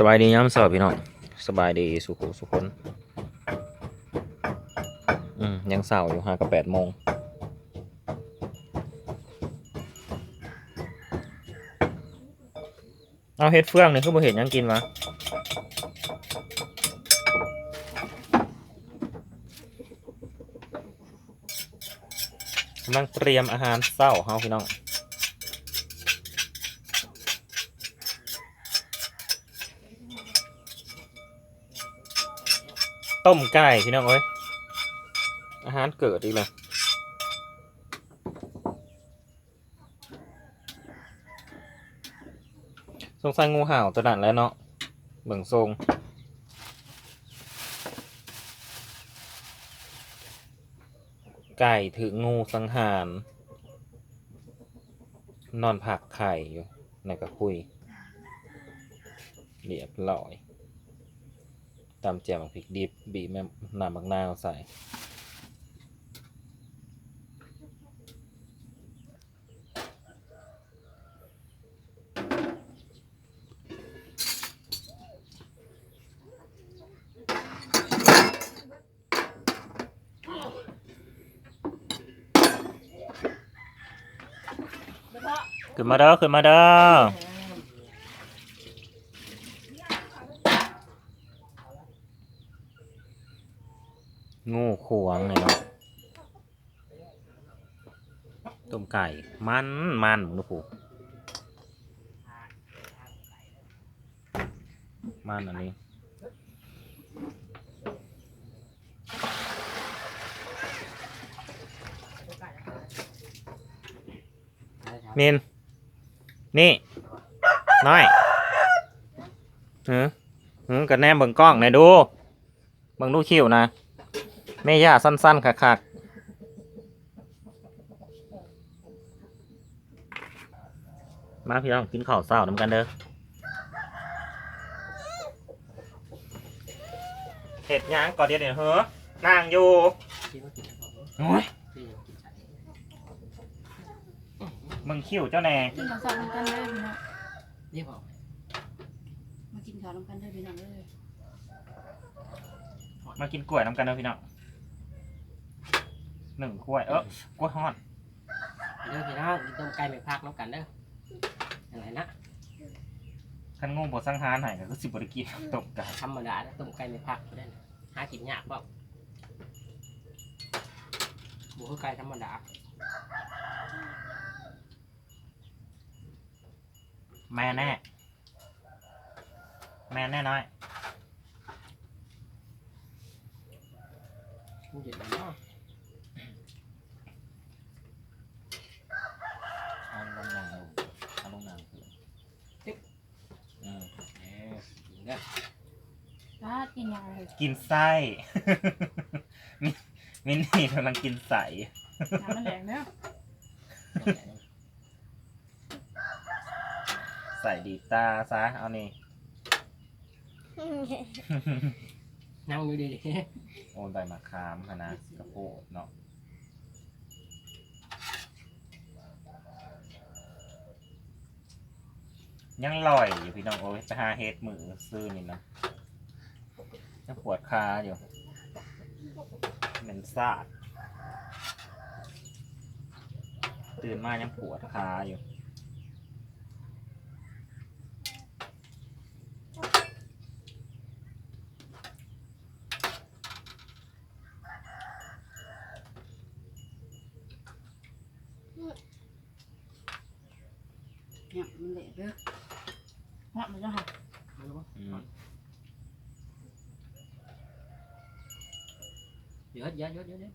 สบายดีย้ำสอบพี่น้องสบายดีสุขุสุขคนอืมยังเศร้าอยู่ห้ากับแปดโมงเอาเฮ็ดเฟืองนี่คือบ่เห็นยังกินวะกำลังเตรียมอาหารเศร้าเฮาพี่น้อง ต้มไก่พี่น้องเอ้ยอาหารเกิดอีกแล้วสงสัยงูเห่าตัวนั้นแล้วเนาะเบิ่งทรงไก่ถืองูสังหาร นอนผักไข่อยู่ในกระคุยเรียบร้อย ตำแจ่วพริกดิบ บีแม่น้ำมักนาวใส่ขึ้นมาเด้อขึ้นมาเด้อ งูขวงเลยเนาะต้มไก่ มันมันนะผูมันอันนี้มินนี่ น้อยหือหือกันแนมเบิ่งกล้องหน่อยดู เบิ่งดูคิวนะ แม่ย่าสั้นๆคักๆมาพี่น้องกินข้าวเช้าน้ำกันเด้อเห็ดหยังก่อนเดียวเดี๋ยวเฮ้อนางอยู่โอ้ยมึงคิวเจ้าแน่กินข้าวสารน้ำกันเด้อพี่น้องนี่บอกมากินข้าวน้ำกันเด้อพี่น้องเด้อมากินกล้วยน้ำกันเด้อพี่น้อง หนึ่งกล้วย เออกล้วยฮอดเด้อพี่น้องกินต้มไก่ไม่พักน้ำกันเด้ออะไรนะคันงูบดสังหารใหายก็คือสิบริกินตกกันธรรมดานะต้มไก่ไม่พักได้นะหากินยากบอกบุคือไก่ธรรมดาแม่แน่ แม่แน่น้อย ผู้เด็ดเลยเนาะ เอาลงหนังลงเอาลงหนังอืม เออกิ นเด้อร้าดกินยังไงกินไส้ มิมินี่กำลังกินใส น้ำมันแดงเด้อใส่ดีตาซะ เอานี่ นั่งอยู่ดี โอนใบมะขามค่ะนะกระโปดเนาะ ยังลอยอยู่พี่น้องโอ้ยไปหาเฮ็ดมือซื้อนี่นะยังปวดขาอยู่เหม็นซาดตื่นมายังปวดขาอยู่เนี่ยมันแดงเด้อเนี่ยมันจะหัก ๆไม่รู้ว่า อืม เยอะเยอะเยอะเยอะเย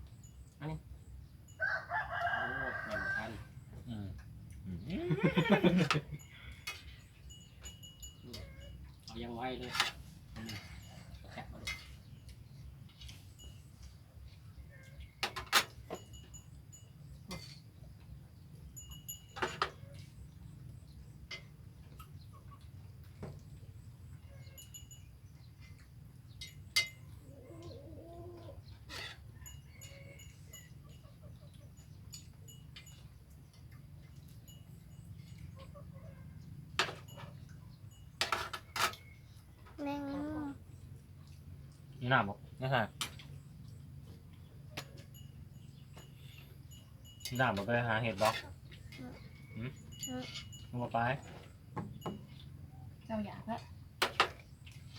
น้ำบอกนี่ค่ะน้ำบอกไปหาเห็ดบอกหืมมึงบอกไป เจ้าอยากละ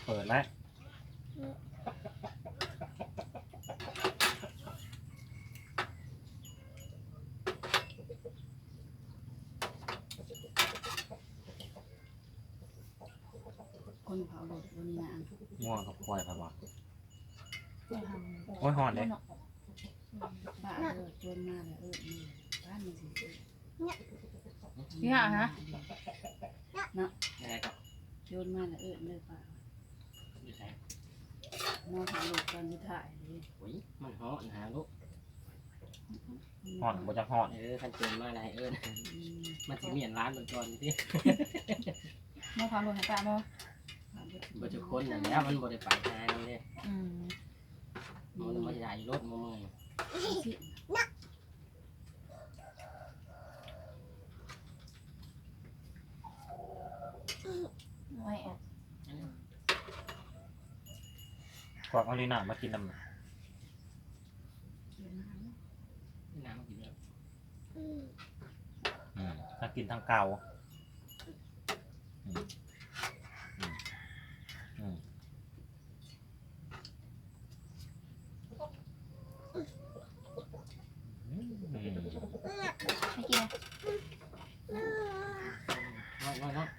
เปิดแล้วคนเผาโดดวันนี้นะอันง่วงกับควายครับบอกไม่ทำ โอ้ยหอนเลยบ้าเออจนมาแล้วเออนี่บ้านมันสิเนี่ยฮะยังไงก็จนมาแล้วเออเลยป่าอยู่ไหนมอถ่ายรูปตอนที่ถ่ายเลยโอ้ยมันเหาะนะลูกหอนบ่จะหอนเออคันเกินมาไหนเอิญอืมมันสิเมียนร้านมันก่อนที่มอถ่ายรูปให้ป้าเนาะบ่จะคนน่ะแล้วมันบ่ได้ไปทางนี่เด้อืม มันบ่ได้รถมือสิไม่แอบกวักเอาลีน่ามากินน้ำหน่อยเดินมาเนาะน้ำกินแล้วอืมทั้งกินทั้งเกาอืมอืมอืมอืม ไม่กินนะ น้อยน้อย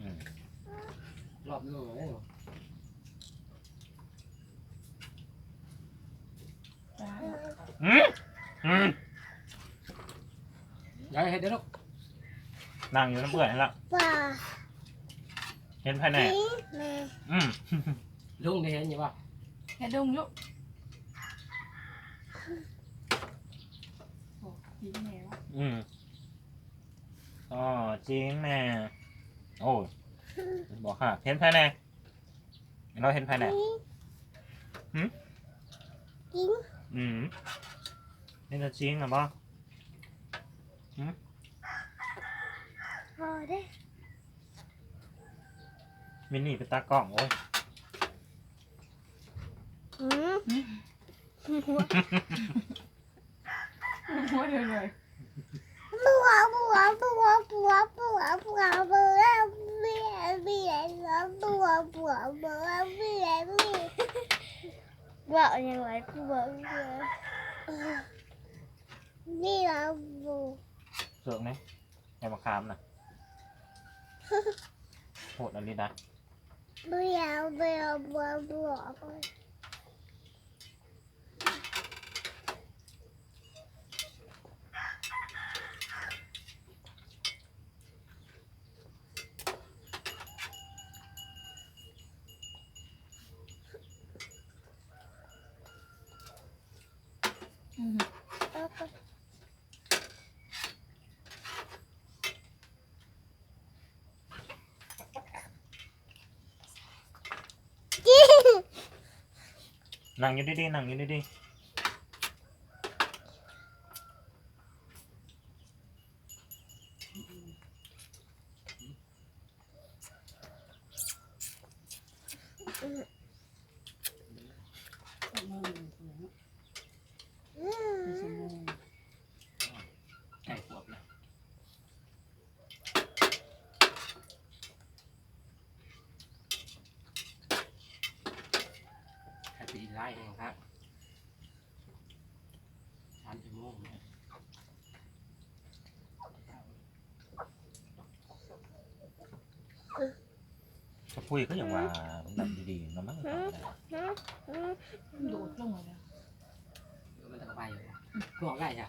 อืม ร อบนึงเลยจ้าอืมอืมยายเฮ็ดเด้อลูกนั่งอยู่น้ำเปื่อยนี่ละป่าเห็นภายในทิ้งแม่อืมลุงได้เห็นอยู่ป่ะแค่ดงยุโอ้ดีแม่วะอืมอ๋อจริงแม่โอ้ย บอกค่ะ เห็นภายในเราเห็นภายในทิ้งหืมทิ้งอืมนี่จะจริงหรือเปล่าพอได้มินนี่เป็นตากล้องโอ้ยอืมหัวหัวเดินเลยบัวบัวบัวบัวบัวบัวบัว เบี้ยเบี้ยบัวบัวบัวเบี้ยเบี้ยบัวยังไงบัวบัวนี่เราบัวเสือกนี่ไอ้มะขามน่ะโหดอันนี้นะเบี้ยเบี้ยบัวบัวอื มนั่งอยู่ดีๆนั่งอยู่ดี มือหัว อื ไม่ ม ใช่มือ ไก่ขวบนะแค่ปีไล่เองครับสามชั่วโมงเนี่ย ๆถ้าพูดก็อย่างว่าแบบดีๆมันไม่ต้องอะไรอืมโดดลงเลยนะเดี๋ยวมันจะไปอยู่ก็ออกได้จ้ะ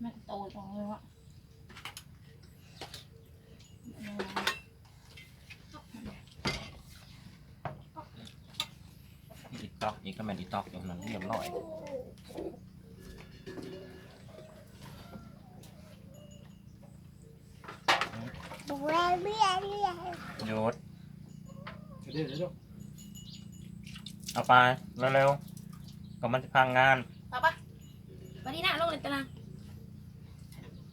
แม่โตจังเลยวะอีตอกอีกก็แมนอีตอกอย่างนั้นเรียบร้อยบัวเบี้ยเบี้ยโยด เดี๋ยวเดี๋ยวเดี๋ยวเอาไปเร็วๆก็มันจะพังงานปะปะไปดีนะลงเลยตาราง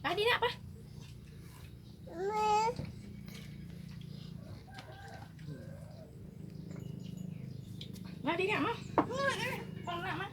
ไปดีนะไปแม่มาดีนะมาแงหน้ามามา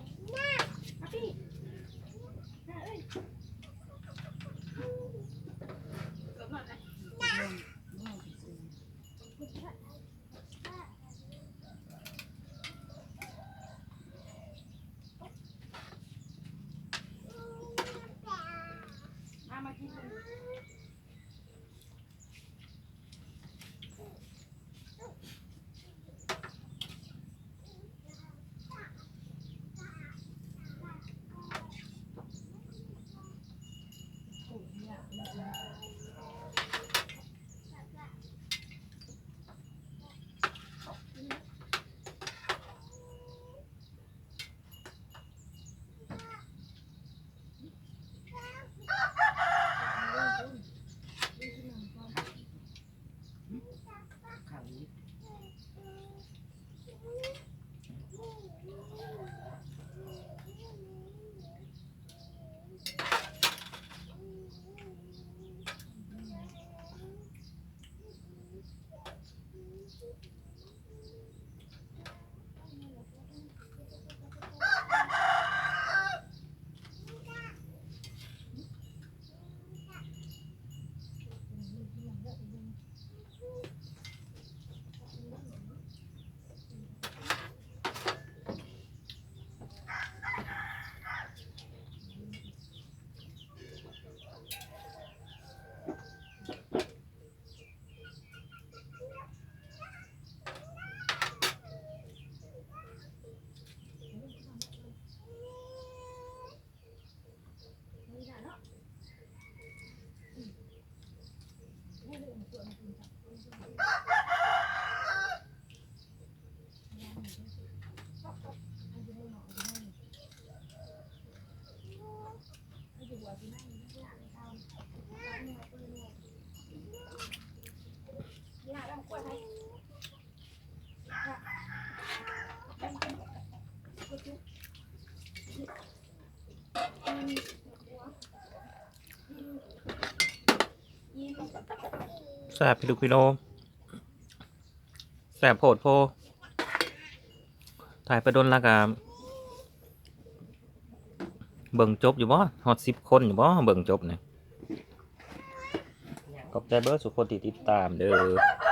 แสบพี่ลูกพี่โลแสบโพดโพ ถ่ายไปโดนละกะเบิ่งจบอยู่บ่ฮอตสิบคนอยู่บ่เบิ่งจบเนี่ยขอบใจเบิร์สุคนที่ติดตามเด้อ